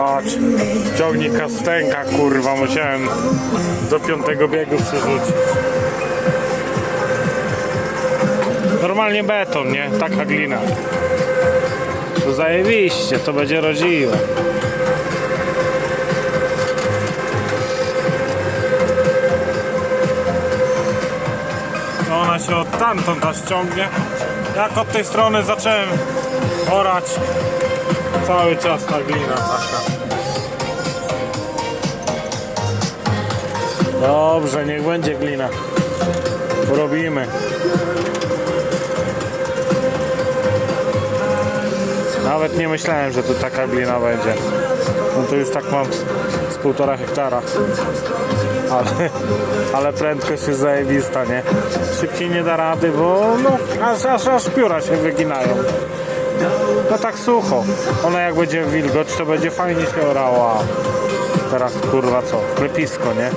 Patrz, ciągnik kastęka, kurwa, musiałem do piątego biegu przerzucić. Normalnie beton, nie? Taka glina. To zajebiście, to będzie rodziłe. No ona się od tamtąd aż ciągnie. Jak od tej strony zacząłem orać, cały czas ta glina taka. Dobrze, niech będzie glina. Robimy. Nawet nie myślałem, że tu taka glina będzie. No to już tak mam z półtora hektara. Ale, ale prędkość jest zajebista, nie? Szybciej nie da rady, bo no, aż, aż, aż pióra się wyginają. No tak sucho. Ona jak będzie wilgoć, to będzie fajnie się orała. Teraz kurwa co? Klepisko, nie?